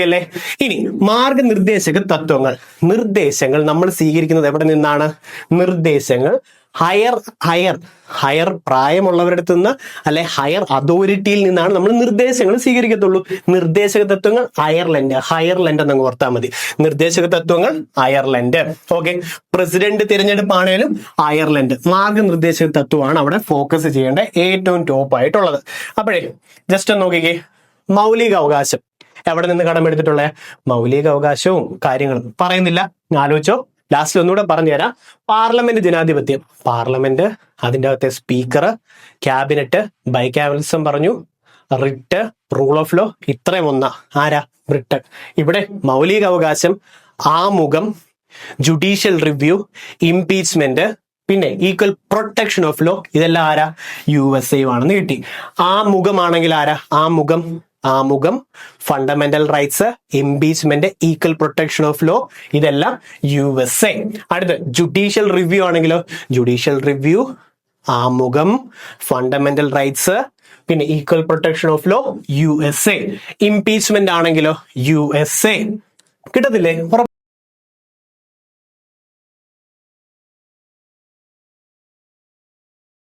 അല്ലേ? ഇനി മാർഗനിർദ്ദേശക തത്വങ്ങൾ. നിർദ്ദേശങ്ങൾ നമ്മൾ സ്വീകരിക്കുന്നത് എവിടെ നിന്നാണ്? നിർദ്ദേശങ്ങൾ ഹയർ ഹയർ ഹയർ പ്രായമുള്ളവരുടെ അടുത്ത് നിന്ന് അല്ലെ ഹയർ അതോറിറ്റിയിൽ നിന്നാണ് നമ്മൾ നിർദ്ദേശങ്ങൾ സ്വീകരിക്കത്തുള്ളൂ. നിർദ്ദേശക തത്വങ്ങൾ അയർലൻഡ് ഹയർലൻഡ് എന്നങ്ങ് ഓർത്താൽ മതി. നിർദ്ദേശക തത്വങ്ങൾ അയർലൻഡ്. ഓക്കെ പ്രസിഡന്റ് തിരഞ്ഞെടുപ്പാണേലും അയർലൻഡ്. മാർഗനിർദ്ദേശക തത്വമാണ് അവിടെ ഫോക്കസ് ചെയ്യേണ്ട ഏറ്റവും ടോപ്പ് ആയിട്ടുള്ളത്. അപ്പോഴേ ജസ്റ്റ് ഒന്ന് നോക്കിക്കേ. മൗലിക അവകാശം എവിടെ നിന്ന് കടമെടുത്തിട്ടുള്ള മൗലിക അവകാശവും കാര്യങ്ങളും. പറയുന്നില്ല. ആലോചിച്ചോ. ലാസ്റ്റിൽ ഒന്നുകൂടെ പറഞ്ഞുതരാം. പാർലമെന്റ് ജനാധിപത്യം. പാർലമെന്റ് അതിന്റെ അകത്തെ സ്പീക്കർ ക്യാബിനറ്റ് ബൈക്യാബിനിസം പറഞ്ഞു. റിട്ട് റൂൾ ഓഫ് ലോ ഇത്രയും ഒന്ന. ആരാ? ബ്രിട്ടൻ ഇവിടെ മൗലിക അവകാശം ആമുഖം ജുഡീഷ്യൽ റിവ്യൂ ഇംപീച്ച്മെന്റ് പിന്നെ ഈക്വൽ പ്രൊട്ടക്ഷൻ ഓഫ് ലോ ഇതെല്ലാം ആരാ? യു എസ് എ ആണെന്ന് കിട്ടി. ആ മുഖമാണെങ്കിൽ ആരാ? ആ മുഖം ആ മുഖം fundamental rights impeachment equal protection of law ഇതെല്ലാം യു എസ് എ അടുത്ത് ജുഡീഷ്യൽ റിവ്യൂ ആണെങ്കിലോ? ജുഡീഷ്യൽ റിവ്യൂ ആമുഖം ഫണ്ടമെന്റൽ റൈറ്റ്സ് പിന്നെ equal protection of law U S A impeachment ആണെങ്കിലോ? U S A കിട്ടത്തില്ലേ?